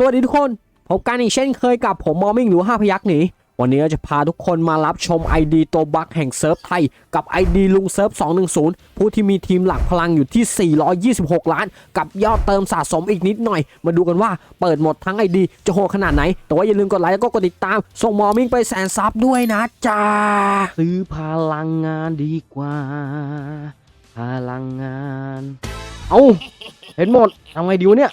สวัสดีทุกคนพบกันอีกเช่นเคยกับผมมอมิงหรือ5พยักหนีวันนี้เราจะพาทุกคนมารับชม ID ตัวบัคแห่งเซิร์ฟไทย กับ ID ลุงเซิร์ฟ 210 ผู้ที่มีทีมหลักพลังอยู่ที่ 426 ล้าน กับยอดเติมสะสมอีกนิดหน่อย มาดูกันว่าเปิดหมดทั้ง ID จะโหดขนาดไหน แต่ว่าอย่าลืมกดไลค์แล้วก็กดติดตาม ส่งมอมิงไปแสนซับด้วยนะจ๊ะซื้อพลังงานดีกว่า พลังงาน เอาเห็นหมดทำไงดีวะเนี่ย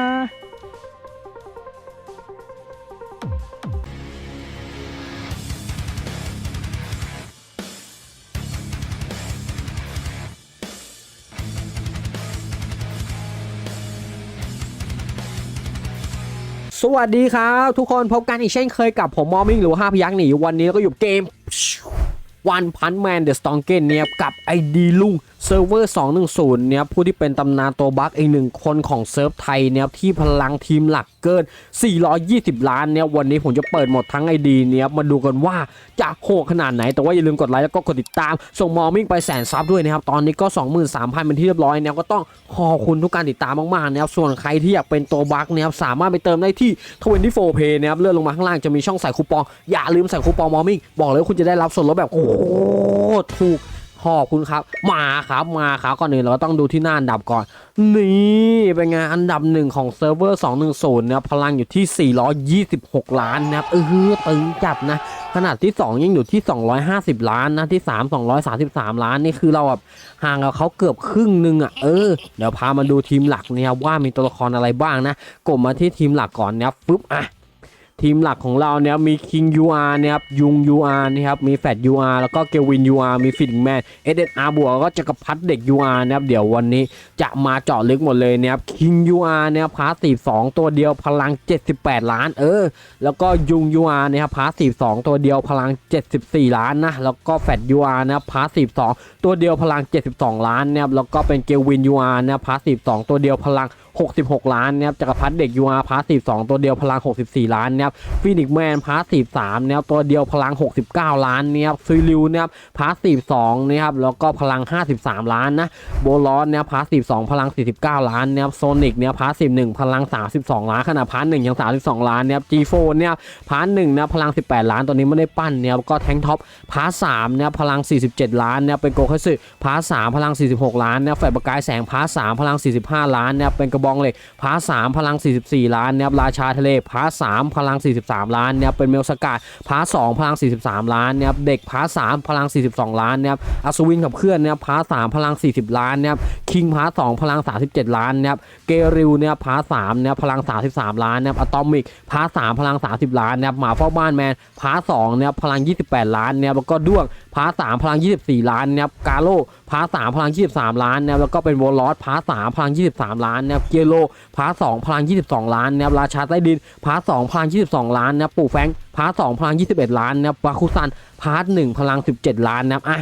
สวัสดีครับ ทุกคนพบกันอีกเช่นเคยกับผมมอมมิงหรือว่าห้าพยักหนีวันนี้เราก็อยู่เกมวันพันแมนเดอะสตองเกนเนี่ยกับไอดีลุง เซิร์ฟเวอร์ 210 เนี่ยผู้ที่เป็นตำนานตัวบัคอีกหนึ่งคนของเซิร์ฟไทยเนี่ยที่พลังทีมหลักเกิน 420 ล้านเนี่ยวันนี้ผมจะเปิดหมดทั้งไอดีเนี่ยมาดูกันว่าจะโหดขนาดไหน แต่ว่าอย่าลืมกดไลค์แล้วก็กดติดตาม ส่งมอมิงไปแสนซับด้วยนะครับ ตอนนี้ก็ 23,000 เป็นที่เรียบร้อยเนี่ยก็ต้องขอบคุณทุกการติดตามมากๆนะครับส่วนใครที่อยากเป็นตัวบัคเนี่ยสามารถไปเติมได้ที่ 24 Pay นะครับเลื่อนลงมาข้างล่างจะมีช่องใส่คูปอง อย่าลืมใส่คูปองมอมิงบอกเลยว่าคุณจะได้รับส่วนลดแบบโอ้ถูก ขอบคุณครับ มาครับมาครับก่อนอื่นเราก็ต้องดูที่หน้าอันดับก่อน นี่เป็นไงอันดับหนึ่งของเซิร์ฟเวอร์ 210นะครับพลังอยู่ที่ 426 ล้านนะครับเออตึงจัดนะขนาดที่ 2 ยังอยู่ที่ 250 ล้านนะที่ 3 233 ล้านนี่คือเราแบบห่างกับเขาเกือบครึ่งหนึงอะเออเดี๋ยวพามาดูทีมหลักเนี่ยว่ามีตัวละครอะไรบ้างนะกดมาที่ทีมหลักก่อนนะครับฟึบอะ ทีมหลักของเราเนี่ยมีคิง UR นะครับยุง UR นะครับมีแฟด UR แล้วก็เกวิน UR มีฟิดแมน SSR บวกแล้วก็จักรพัฒเด็ก UR นะครับเดี๋ยววันนี้จะมาเจาะลึกหมดเลยนะครับคิง UR นะครับพาร์ตีสองตัวเดียวพลัง 78 ล้านเออ แล้วก็ยุง UR นะครับพาร์ตีสองตัวเดียวพลัง 74 ล้านนะแล้วก็แฟด UR นะครับพาร์ตีสองตัวเดียวพลัง 72 ล้านนะครับแล้วก็เป็นเกวิน UR นะครับพาร์ตีสองตัวเดียวพลัง 66 ล้านนะครับจักรพัฒเด็ก UR พาร์ตีสองตัวเดียวพลัง 64 ล้านนะครับฟินิกแมนพาร์ทสี่สามนะครับตัวเดียวพลัง 69 ล้านนะครับซุยลิวนะครับพาร์ทสี่สองนะครับแล้วก็พลัง 53 ล้านนะโบลอสเนี่ยพาร์ทสี่สองพลัง 49 ล้านนะครับโซนิกเนี่ยพาร์ทสิบหนึ่งพลัง 32 ล้านขณะพาร์ทหนึ่งยัง 32 ล้านนะครับจีโฟเนี่ยพาร์ทหนึ่งนะพลัง 18 ล้านตัวนี้ไม่ได้ปั้นเนี่ยก็แทงท็อปพาร์ทสามเนี่ยพลัง 47 ล้านเนี่ยเป็นโกคัตสึพาร์ทสามพลัง 46 ล้านเนี่ยแฟลชประกายแสงพาร์ทสามพลัง 45 ล้านเนี่ยเป็นกระบองเหล็กพาร์ทสามพลัง 44 ล้านเนี่ยราชาทะเลพาร์ทสามพลัง 43 ล้านเนี่ยเป็นเมลสกาดพาร์ทสองพลัง 43 ล้านเนี่ยเด็กพาร์ทสามพลัง 42 ล้านเนี่ยอัศวินขับเคลื่อนเนี่ยพาร์ทสามพลัง 40 ล้านเนี่ยคิงพาร์ทสองพลัง 37 ล้านเนี่ยเกริวเนี่ยพาร์ทสามเนี่ยพลัง 33 ล้านเนี่ยอะตอมิกพาร์ทสามพลัง 30 ล้านเนี่ยหมาเฝ้าบ้านแมนพาร์ทสองเนี่ยพลัง 28 ล้านเนี่ยแล้วก็ด้วงพาร์ทสามพลัง 24 ล้านเนี่ยกาโล พาร์ทสามพลัง23ล้านเนี่ยแล้วก็เป็นโวลอสพาร์ทสามพลัง23ล้านเนี่ยเกโลพาร์ทสองพลัง22ล้านเนี่ยราชาใต้ดินพาร์ทสองพลัง22ล้านเนี่ยปู่แฟงพาร์ทสองพลัง21ล้านเนี่ยบาคุซันพาร์ทหนึ่งพลัง17ล้านนะครับอะ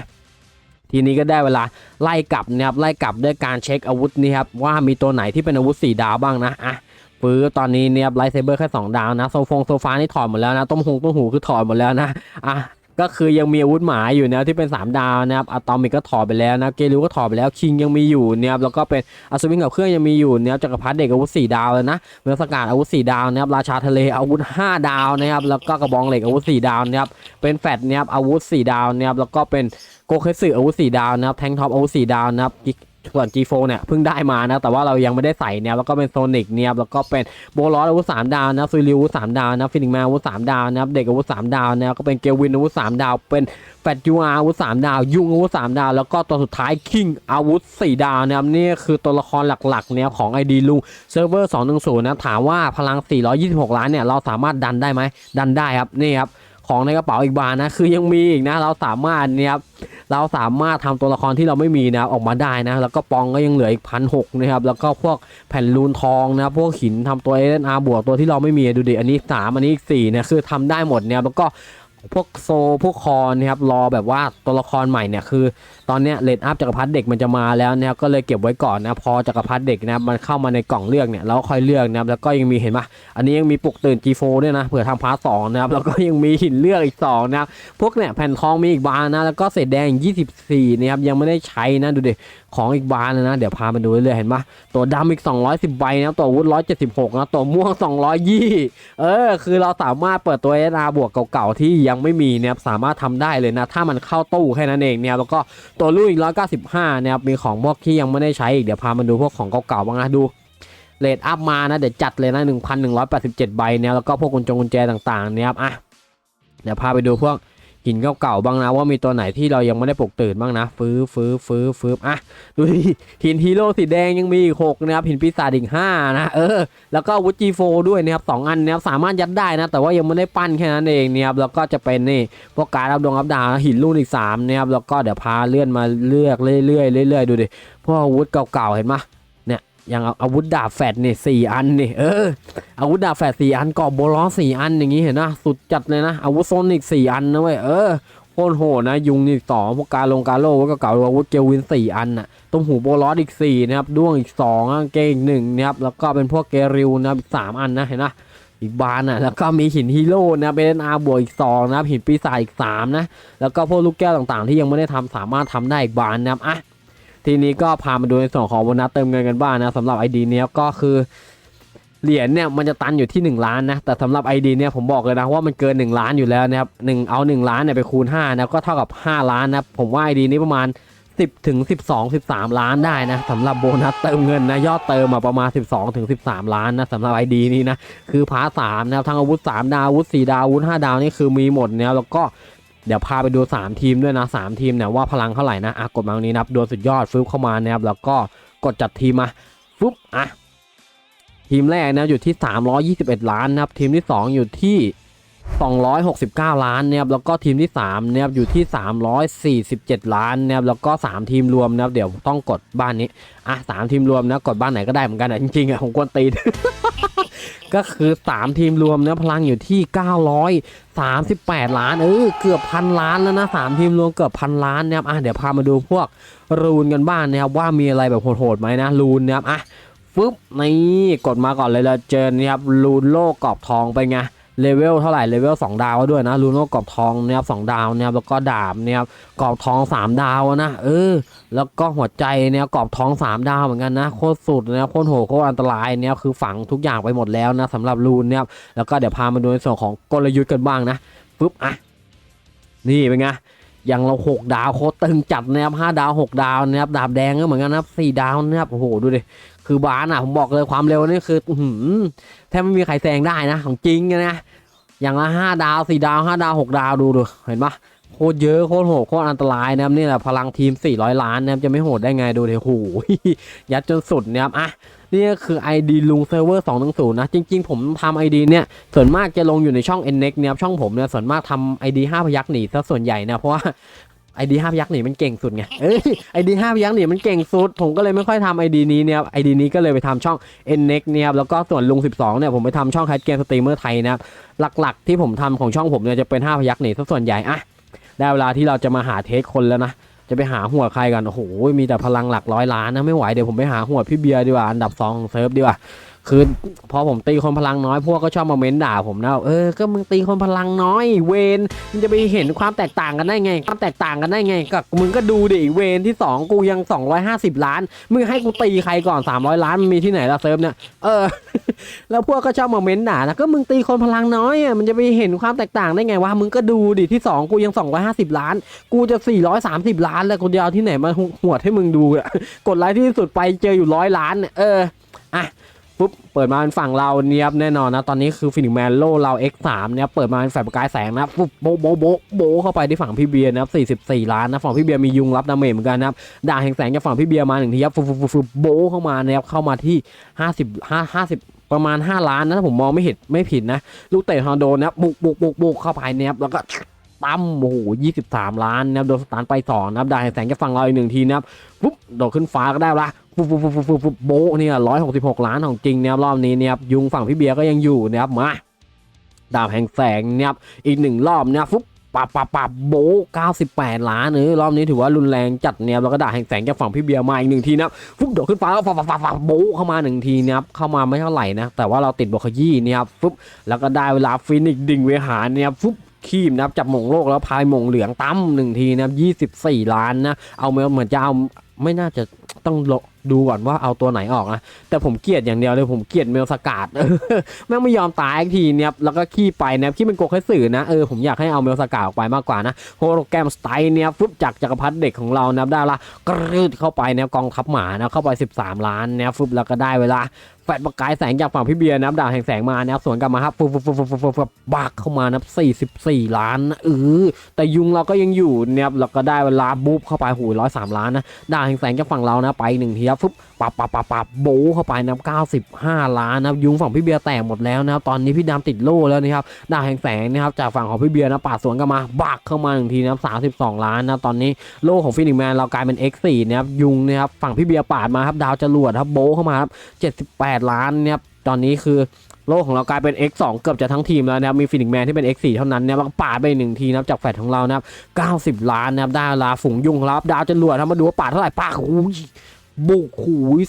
ทีนี้ก็ได้เวลาไล่กลับนะครับไล่กลับด้วยการเช็คอาวุธนี่ครับว่ามีตัวไหนที่เป็นอาวุธ4ดาวบ้างนะอะปื้อตอนนี้เนี่ยไลท์เซเบอร์แค่2ดาวนะโซฟงโซฟานี่ถอดหมดแล้วนะต้มหงต้มหูคือถอดหมดแล้วนะอะ ก็คือยังมีอาวุธหมาอยู่นะที่เป็น 3 ดาวนะครับอะตอมิกก็ถอดไปแล้วนะเกลิวก็ถอดไปแล้วคิงยังมีอยู่นะครับแล้วก็เป็นอัศวินกับเครื่องยังมีอยู่นะครับจักรพรรดิเด็กอาวุธ4ดาวเลยนะเมืองสกัดอาวุธ4ดาวนะครับราชาทะเลอาวุธ 5 ดาวนะครับแล้วก็กระบองเหล็กอาวุธ4ดาวนะครับเป็นแฟดนะครับอาวุธ 4 ดาวนะครับแล้วก็เป็นโกเคสึอาวุธ4ดาวนะครับแทงท็อปอาวุธ4ดาวนะครับ ส่วน G4 เนี่ยเพิ่งได้มานะ แต่ว่าเรายังไม่ได้ใส่เนี่ยแล้วก็เป็นโซนิกเนี่ยแล้วก็เป็นโบลอสอาวุธ3ดาวนะซุยริวอาวุธ3ดาวนะฟินิกมนอาวุธ3ดาวนะเด็กอาวุธ3ดาวนะก็เป็นเกวินอาวุธ3ดาว เป็นแฟตยูอาอาวุธ3ดาว ยุงอาวุธ3ดาว แล้วก็ตัวสุดท้ายคิงอาวุธ4ดาวนะครับนี่คือตัวละครหลักๆเนี่ยของ ID ลุงเซิร์ฟเวอร์210นะถามว่าพลัง 426 ล้านเนี่ยเราสามารถดันได้ไหมดันได้ครับนี่ครับของในกระเป๋าอีกบานนะคือยังมีอีกนะเราสามารถเนี่ยครับ เราสามารถทำตัวละครที่เราไม่มีนะครับออกมาได้นะ แล้วก็ปองก็ยังเหลืออีกพันหกนะครับ แล้วก็พวกแผ่นลูนทองนะ พวกหินทำตัวเอเดนอาบวกตัวที่เราไม่มีดูดิ อันนี้ 3 อันนี้อีก4เนี่ยคือทำได้หมดเนี่ยแล้วก็ พวกโซพวกคอนนะครับรอแบบว่าตัวละครใหม่เนี่ยคือ ตอนเนี้ยเลดอัพจักรพรรดิเด็กมันจะมาแล้วนะครับก็เลยเก็บไว้ก่อนนะพอจักรพรรดิเด็กนะมันเข้ามาในกล่องเลือกเนี่ยเราค่อยเลือกนะครับแล้วก็ยังมีเห็นปะอันนี้ยังมีปลุกตื่น G4 ด้วยนะเผื่อทำพาร์ทสองนะครับแล้วก็ยังมีหินเลือกอีกสองนะครับพวกเนี่ยแผ่นทองมีอีกบานนะแล้วก็เศษแดงอีก24นะครับยังไม่ได้ใช้นะดูดิของอีกบานเลยนะ เดี๋ยวพามาดูเรื่อยๆเห็นปะตัวดำอีก 210ใบนะตัวอาวุธ176 นะ ตัวม่วง 220 เออ คือเราสามารถเปิดตัวเอนาบวกเก่าๆ ที่ยังไม่มีเนี่ยสามารถทำได้เลยนะ ถ้ามันเข้าตู้แค่นั้นเองเนี่ยแล้วก็ตัวลูกอีก 195นะครับมีของพวกที่ยังไม่ได้ใช้อีกเดี๋ยวพามาดูพวกของเก่าๆบ้างนะดูเลทอัพมานะเดี๋ยวจัดเลยนะ 1,187 ใบเนี่ยแล้วก็พวกกุญจงกุญแจต่างๆเนี่ยครับอะเดี๋ยวพาไปดูพวก หินเก่าๆบ้างนะว่ามีตัวไหนที่เรายังไม่ได้ปลุกตื่นบ้างนะ ฟื้อฟื้อฟื้อฟื้ออะดูดิหินฮีโร่สีแดงยังมีอีกหกนะครับหินปีศาจอีกห้านะเออแล้วก็อาวุธ G4 ด้วยนะครับสองอันนะครับสามารถยัดได้นะ แต่ว่ายังไม่ได้ปั้นแค่นั้นเองนะครับแล้วก็จะเป็นนี่พวกการรับดวงรับดาวหินรุ่นอีก3นะครับแล้วก็เดี๋ยวพาเลื่อนมาเลือกเรื่อยๆเรื่อยๆดูดิพวกอาวุธเก่าๆเห็นไหม อย่างอาวุธดาบแฟดนี่สี่อันนี่เอออาวุธดาบแฟดสี่อันกอบโบล้อสี่อันอย่างงี้เห็นนะสุดจัดเลยนะอาวุธโซนิกสี่อันนะเว้ยเออโคตรโหดนะยุงอีกสองพวกการลงการโลก็เก่าๆอาวุธเกลวินสี่อันน่ะตุ้มหูโบลออีก4นะครับด้วงอีก2กางเกงอีกหนึ่งนะครับแล้วก็เป็นพวกเกริวนะอีกสามอันนะเห็นนะอีกบานอะแล้วก็มีหินฮีโร่นะเป็นอาบวกอีก2นะครับหินปีศาจอีก3นะแล้วก็พวกลูกแก้วต่างๆ ที่ยังไม่ได้ทำสามารถทำได้อีกบานนะครับอะ ทีนี้ก็พามาดูในส่วนของโบนัสเติมเงินกันบ้างนะสำหรับ ID เนี้ยก็คือเหรียญเนี่ยมันจะตันอยู่ที่ 1 ล้านนะแต่สำหรับ ID เนี่ยผมบอกเลยนะว่ามันเกิน 1 ล้านอยู่แล้วนะครับหนึ่งเอา 1 ล้านเนี่ยไปคูณ5นะก็เท่ากับ 5 ล้านนะผมว่า ID นี้ประมาณ 10ถึง12 13 ล้านได้นะสำหรับโบนัสเติมเงินนะยอดเติมมาประมาณ 12ถึง13 ล้านนะสำหรับ ID นี้นะคือพาร์ทสามนะครับทั้งอาวุธ 3 ดาวอาวุธ 4 ดาวอาวุธ 5 ดาวนี่คือมีหมดเนี่ยแล้วก็ เดี๋ยวพาไปดู 3 ทีมด้วยนะ 3 ทีมเนี่ยว่าพลังเท่าไหร่นะอะกดมาตรงนี้นะครับดวลสุดยอดฟึบเข้ามานะครับแล้วก็กดจัดทีมมาฟึบอะทีมแรกนะอยู่ที่ 321 ล้านนะครับทีมที่ 2 อยู่ที่ 269 ล้านนะครับแล้วก็ทีมที่3นะครับอยู่ที่ 347 ล้านนะครับแล้วก็ 3 ทีมรวมนะครับเดี๋ยวต้องกดบ้านนี้อะสามทีมรวมนะกดบ้านไหนก็ได้เหมือนกันอะจริงๆอะผมกวนตีน ก็คือ3ทีมรวมเนะพลังอยู่ที่938ล้านเออเกือบพันล้านแล้วนะ3ทีมรวมเกือบพันล้านนะครับอะเดี๋ยวพามาดูพวกรูนกันบ้างนะครับว่ามีอะไรแบบโหดๆไหมนะรูนนะครับอะฟึบนี่กดมาก่อนเลยเราเจอนะครับรูนโลกกรอบทองไปไง เลเวลเท่าไหร่เลเวล2ดาวด้วยนะลูโน่กรอบทองนะครับสองดาวนะครับแล้วก็ดาบนะครับกรอบทอง 3 ดาวนะเออ แล้วก็หัวใจเนี่ยกรอบทอง 3 ดาวเหมือนกันนะโคตรสุดนะโคตรโหดโคตรอันตรายเนี่ยคือฝังทุกอย่างไปหมดแล้วนะสำหรับลูนเนี่ยแล้วก็เดี๋ยวพามาดูในส่วนของกลยุทธ์กันบ้างนะปุ๊บอะนี่เป็นไงอย่างเราหกดาวโคตรตึงจัดนะครับห้าดาวหกดาวนะครับดาบแดงก็เหมือนกันนะสี่ดาวนะครับโอ้โหดูดิ คือบานอะผมบอกเลยความเร็วนี่คือหือแทบไม่มีใครแซงได้นะ ของจริงนะอย่างละห้าดาวสี่ดาวห้าดาวหกดาวดูดูเห็นปะโคตรเยอะโคตรโหดโคตรอันตรายนะครับนี่แหละพลังทีม 400 ล้านนะครับจะไม่โหดได้ไงดูเดี๋ยวโหยัดจนสุดนะครับอะนี่ก็คือ ID ลุงเซิร์ฟเวอร์210นะ จริง ๆ ผมทำ ID เนี่ย ส่วนมากจะลงอยู่ในช่อง NNEX เนี่ยครับช่องผมเนี่ย ส่วนมากทำ ID 5 พยักหนีซะส่วนใหญ่นะ เพราะว่า ID 5พยักหนีมันเก่งสุดไงเอ้ย ID 5พยักหนีมันเก่งสุด ผมก็เลยไม่ค่อยทำ ID นี้เนี่ยครับ ID นี้ก็เลยไปทำช่อง NNEX เนี่ยครับแล้วก็ส่วนลุง 12เนี่ยผมไปทำช่องแคทเกมสตรีมเมอร์ไทยนะครับหลักๆ ที่ผมทำของช่องผมเนี่ยจะเป็น5พยักหนีซะส่วนใหญ่อะได้เวลาที่เราจะมาหาเทสคนแล้วนะจะไปหาหัวใครกันโอ้โหมีแต่พลังหลักร้อยล้านนะไม่ไหวเดี๋ยวผมไปหาหัวพี่เบียร์ดีกว่าอันดับสองของเซิร์ฟดีกว่า คือพอผมตีคนพลังน้อยพวกก็ชอบมาเม้นด่าผมนะเออก็มึงตีคนพลังน้อย เวนมันจะไปเห็นความแตกต่างกันได้ไง ความแตกต่างกันได้ไงก็มึงก็ดูดิเวนที่สองกูยัง 250 ล้านมึงให้กูตีใครก่อน 300 ล้านมันมีที่ไหนละเซิร์ฟเนี่ยเออ แล้วพวกก็ชอบมาเม้นด่านะก็มึงตีคนพลังน้อยอะมันจะไปเห็นความแตกต่างได้ไงวะมึงก็ดูดิที่สองกูยัง 250 ล้าน กูจะ 430 ล้าน แล้วกูจะเอาที่ไหนมาหวดให้มึงดูอะกดไลค์ที่สุดไปเจออยู่ร้อยล้านเนี่ยเอออะ ปุ๊บเปิดมาเป็นฝั่งเราเนียบแน่นอนนะตอนนี้คือฟินิกแมนโลเรา X3 เนี่ยเปิดมาเป็นแฟลชประกายแสงนะปุ๊บโบะโบะโบโบะเข้าไปที่ฝั่งพี่เบียร์นะครับ44 ล้านนะฝั่งพี่เบียร์มียุงรับดาเมจเหมือนกันนะครับด่าแห่งแสงจากฝั่งพี่เบียร์มาหนึ่งทีครับฟุบฟุบฟุบฟุบโบเข้ามานะครับเข้ามาที่ 50 5 50ประมาณ 5 ล้านนะถ้าผมมองไม่เห็นไม่ผิดนะ ลูกเตะฮอนโดนะบุกบุกบุกบุกเข้าไปเนะครับแล้วก็ ตั้มโอ้โห23ล้านนะครับโดนสตาร์ไปสองนะครับดางแห่งแสงจากฝั่งเราอีกหนึ่งทีนะครับปุ๊บโดดขึ้นฟ้าก็ได้ละปุ๊บปุ๊บปุ๊บปุ๊บปุ๊บโบเนี่ย166ล้านของจริงนะครับรอบนี้เนี่ยยุงฝั่งพี่เบียร์ก็ยังอยู่นะครับมาดาบแห่งแสงเนี่ยครับอีกหนึ่งรอบเนี่ยฟุบปับปับปับโบ98 ล้านเออรอบนี้ถือว่ารุนแรงจัดเนี่ยแล้วก็ด่าแห่งแสงจากฝั่งพี่เบียร์มาอีกหนึ่งทีนะฟุบโดดขึ้นฟ้าแล้วปับปับปับปับโบเข้ามาหนึ่งทีนะครับเข้ามาไม่เท่าไหร่นะแต่ว่าเราติดบวกขยี้เนี่ยครับฟุบแล้วก็ได้เวลาฟินิกดิ่งเวหาเนี่ยฟุบ คีมนะครับจับหม่งโลกแล้วพายหม่งเหลืองตั้มหนึ่งทีนะครับยี่สิบสี่ล้านนะ เอาเหมือนเหมือนจะเอาไม่น่าจะต้องดูก่อนว่าเอาตัวไหนออกนะ แต่ผมเกลียดอย่างเดียวเลยผมเกลียดเมลสกาดแม่งไม่ยอมตายอีกทีเนี่ยแล้วก็ขี้ไปนะขี้เป็นโกกให้สื่อนะเออผมอยากให้เอาเมลสกาดออกไปมากกว่านะโฮโลแกรมสไตล์เนี่ยฟึบจากจักรพรรดิเด็กของเรานะได้ละกรืดเข้าไปเนี่ยกองทัพหมานะเข้าไป 13 ล้านเนี่ยฟึบแล้วก็ได้เวลา แฟดประกายแสงจากฝั่งพี่เบียร์นะครับดาวแห่งแสงมานะครับสวนกลับมาครับฟูฟูฟูฟูฟูฟูฟูบักเข้ามานับ44 ล้านนะเออแต่ยุงเราก็ยังอยู่เนี่ยเราก็ได้เวลาบู๊บเข้าไปหูร้อยสามล้านนะดาวแห่งแสงจากฝั่งเรานะไปหนึ่งทีครับฟุบ ปับปับปับปับโบเข้าไปนะครับ95 ล้านนะยุงฝั่งพี่เบียร์แตกหมดแล้วนะครับตอนนี้พี่ดำติดโล่แล้วนะครับดาวแห่งแสงนะครับจากฝั่งของพี่เบียร์นะปาดสวนกลับมาบักเข้ามาหนึ่งทีนะครับ32 ล้านนะตอนนี้โล่ของฟินิกแมนเรากลายเป็น X4 นะครับยุงนะครับฝั่งพี่เบียร์ปาดมาครับดาวจรวดครับโบเข้ามาครับ78 ล้านเนี่ยตอนนี้คือโลกของเรากลายเป็น X2 เกือบจะทั้งทีมแล้วนะครับมีฟินิกแมนที่เป็น X4 เท่านั้นเนี่ยแล้วก็ปาดไปหนึ่งทีนะครับจากแฟดของเรานะครับ90 ล้านนะครับได้ลาฝูงยุงครับ ดาวจะรวดทำมาดูว่าปาดเท่าไหร่ปากหูย บุกหูย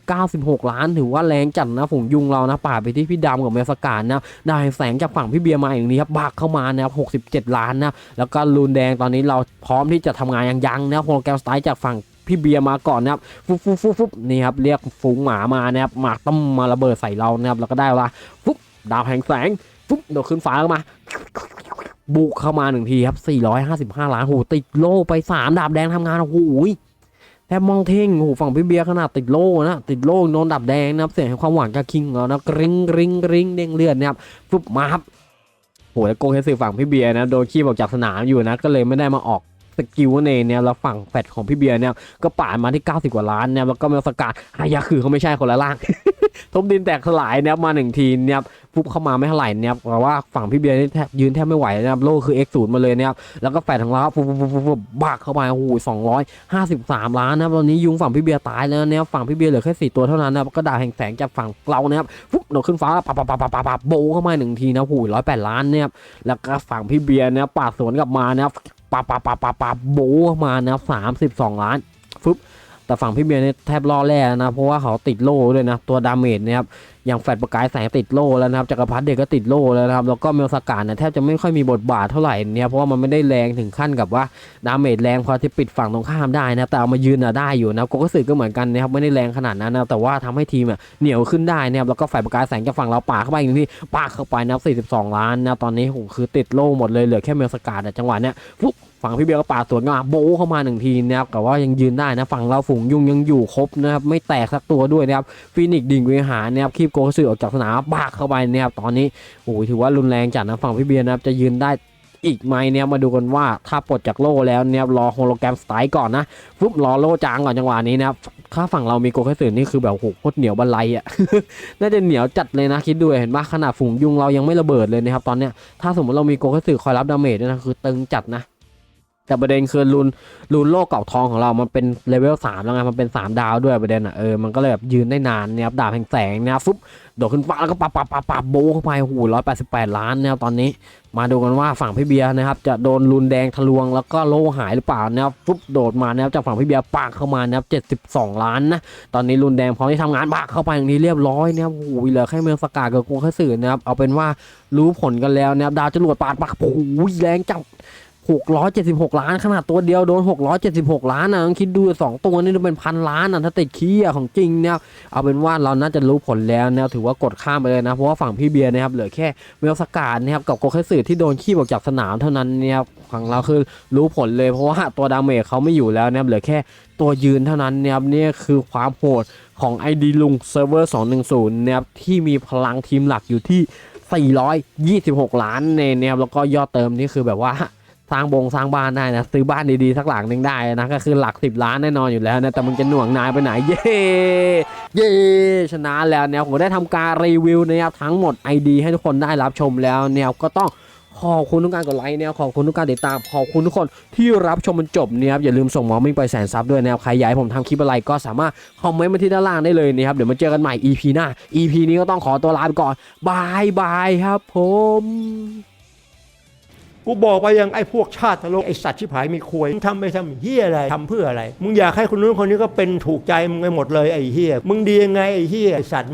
396ล้านถือว่าแรงจัดนะฝูงยุงเรานะป่าไปที่พี่ดำกับเมสการนะได้แสงจากฝั่งพี่เบียร์มาอย่างนี้ครับบักเข้ามานะครับ67ล้านนะแล้วก็ลูนแดงตอนนี้เราพร้อมที่จะทำงานยังยังนะโฮโลแกรมสไตล์จากฝั่งพี่เบียร์มาก่อนนะครับฟุบฟุบฟุบฟุบนี่ครับเรียกฝูงหมามานะครับหมาต้มมาระเบิดใส่เรานะครับแล้วก็ได้เวลาฟุบดาวแห่งแสงฟุบโดดขึ้นฟ้าเข้ามาบุกเข้ามาหนึ่งทีครับ 455 ล้านโหติดโล่ไป 3 ดาบแดงทำงาน โอ้โห แทบมองเท่งโอ้โหฝั่งพี่เบียร์ขนาดติดโล่นะ ติดโล่โดนดาบแดงนะครับเสียงแห่งความหวังจากคิงเรานะกริ๊งกริ๊งกริ๊งเด้งเลือดนะครับฟุบมาครับโหแล้วโกงเฮสือฝั่งพี่เบียร์นะโดนขี้ออกจากสนามอยู่นะก็เลยไม่ได้มาออกสกิลเนเนี่ยแล้วฝั่งแฟดของพี่เบียร์เนี่ยก็ป่าดมาที่ 90 กว่าล้านเนี่ยแล้วก็มลสกัดฮายาคือเขาไม่ใช่คนละล่าง ทบดินแตกสลายเนี่ยมาหนึ่งทีเนี่ย ปุ๊บเข้ามาไม่เท่าไหร่นี่ยเพราะว่าฝั่งพี่เบียร์นี่แทบยืนแทบไม่ไหวนะครับโลคือ X0 มาเลยเนี่ยแล้วก็แฟดของเราปุ๊บปุ๊บปุ๊บปุ๊บปุ๊บบักเข้าไปโอ้โหสองร้อยห้าสิบสามล้านนะครับตอนนี้ยุงฝั่งพี่เบียร์ตายแล้วเนี่ยฝั่งพี่เบียร์เหลือแค่สี่ตัวเท่านั้นนะครับก็ด่าแห่งแสงจากฝั่งเราเนี่ยปุ๊บโดดขึ้นฟ้าปับปับปับปับปับปับโบเข้ามาหนึ่งทีนะโอ้โหร้อยแปดล้านเนี่ยแล้วก็ฝั่งพี่เบียร์เนี่ยปาดสวนกลับมานะครับปาปาปาปาปาโบมานะครับสามสิบสองล้านฟึบ แต่ฝั่งพี่เบียร์เนี่ยแทบล่อแร่นะ เพราะว่าเขาติดโล่ด้วยนะ ตัวดาเมจนะครับ อย่างแฟดประกายแสงติดโล่แล้วนะครับจักรพรรดิเด็กก็ติดโล่แล้วนะครับ แล้วก็เมลสการเนี่ยแทบจะไม่ค่อยมีบทบาทเท่าไหร่เนี่ยเพราะว่ามันไม่ได้แรงถึงขั้นกับว่าดาเมจแรงพอที่ปิดฝั่งตรงข้ามได้นะ แต่เอามายืนอะได้อยู่นะโกก็สึก็เหมือนกันนะครับไม่ได้แรงขนาดนั้นนะ แต่ว่าทำให้ทีมอะเหนียวขึ้นได้นะครับ แล้วก็แฟดประกายแสงจากฝั่งเราป่าเข้าไปอีกทีป่าเข้าไปนะับ42 ล้านนะ ตอนนี้โหคือติดโล่หมดเลยเหลือแค่เมลสกาดจังหวะเนี้ยฟุ๊บ ฝั่งพี่เบียร์ก็ปาดสวนมาโบะเข้ามาหนึ่งทีนะครับแต่ว่ายังยืนได้นะฝั่งเราฝูงยุงยังอยู่ครบนะครับไม่แตกสักตัวด้วยนะครับฟีนิกซ์ดิ่งเวหานะครับคีบโกสึออกจากสนามบากเข้าไปนะครับตอนนี้โอ้ยถือว่ารุนแรงจัดนะฝั่งพี่เบียร์นะครับจะยืนได้อีกไหมเนี่ยมาดูกันว่าถ้าปลดจากโล่แล้วเนี่ยรอโฮโลแกรมสไตล์ก่อนนะฟุบรอโล่จางก่อนจังหวะนี้นะครับถ้าฝั่งเรามีโกคัสึนี่คือแบบโหโคตรเหนียวบันไลอะน่าจะเหนียวจัดเลยนะคิดดูเห็นปะขนาดฝูงยุงเรายังไม่ระเบิดเลยนะครับตอนเนี้ยถ้าสมมติเรามีโกคัสึคอยรับดาเมจด้วยนะคือตึงจัดนะ แต่ประเด็นคือรูนรูนโลกเก่าทองของเรามันเป็นเลเวลสามแล้วไงมันเป็นสามดาวด้วยประเด็นอะเออมันก็เลยแบบยืนได้นานเนี่ยครับดาบแห่งแสงเนี่ยฟุบโดดขึ้นฟ้าแล้วก็ปับปับปับปับโบเข้าไปโอ้โหร้อยแปดสิบแปดล้านเนี่ยตอนนี้มาดูกันว่าฝั่งพี่เบียร์นะครับจะโดนรูนแดงทะลวงแล้วก็โลหายหรือเปล่านะครับฟุบโดดมานะครับจากฝั่งพี่เบียร์ปากเข้ามานะครับเจ็ดสิบสองล้านนะตอนนี้รูนแดงพร้อมที่ทำงานปากเข้าไปอย่างนี้เรียบร้อยนะครับโอ้โหเหลือแค่เมืองสกากับกรุงแค่สื่อนะครับเอาเป็นว่ารู้ผลกันแล้วนะครับดาวจรวดปาดปากโอ้โหแรงจัง 676 ล้านขนาดตัวเดียวโดน 676 ล้านนะต้องคิดดู2ตัวนี่เป็นพันล้านนะถ้าติดขี้ของจริงเนี่ยเอาเป็นว่าเราน่าจะรู้ผลแล้วนะถือว่ากดข้ามไปเลยนะ เพราะว่าฝั่งพี่เบียร์นะครับเหลือแค่เมลสกาดนะครับกับโกเคสึที่โดนขี้ออกจากสนามเท่านั้นเนี่ยฝั่งเราคือรู้ผลเลยเพราะว่าตัวดาเมจเขาไม่อยู่แล้วนะครับเหลือแค่ตัวยืนเท่านั้นเนี่ยครับนี่คือความโหดของ ID ลุงเซิร์ฟเวอร์210นะครับที่มีพลังทีมหลักอยู่ที่ 426 ล้านเนยนะครับแล้วก็ยอดเติมนี่คือแบบว่า สร้างบงสร้างบ้านได้นะซื้อบ้านดีๆสักหลังหนึ่งได้นะก็คือหลักสิบล้านแน่นอนอยู่แล้วนะแต่มึงจะหน่วงนายไปไหนเย้เย้ชนะแล้วเนี่ยผมได้ทำการรีวิวนะครับทั้งหมด ID ให้ทุกคนได้รับชมแล้วเนี่ยก็ต้องขอบคุณทุกการกดไลค์นะครับขอบคุณทุกการติดตามขอบคุณทุกคนที่รับชมจนจบนะครับอย่าลืมส่งหมอมิ่งไปแสนซับด้วยนะครับใครอยากให้ผมทำคลิปอะไรก็สามารถคอมเมนต์มาที่ด้านล่างได้เลยนะครับเดี๋ยวมาเจอกันใหม่ EP หน้า EP นี้ก็ต้องขอตัวลาไปก่อนบายบายครับผม กูบอกไปยังไอ้พวกชาติตลกไอ้สัตว์ชิบหายมีควยมึงทำไปทำเฮียอะไรทำเพื่ออะไร มึงอยากให้คนนู้นคนนี้ก็เป็นถูกใจมึงไปหมดเลยไอ้เฮียมึงดียังไงไอ้เฮียไอ้สัตว์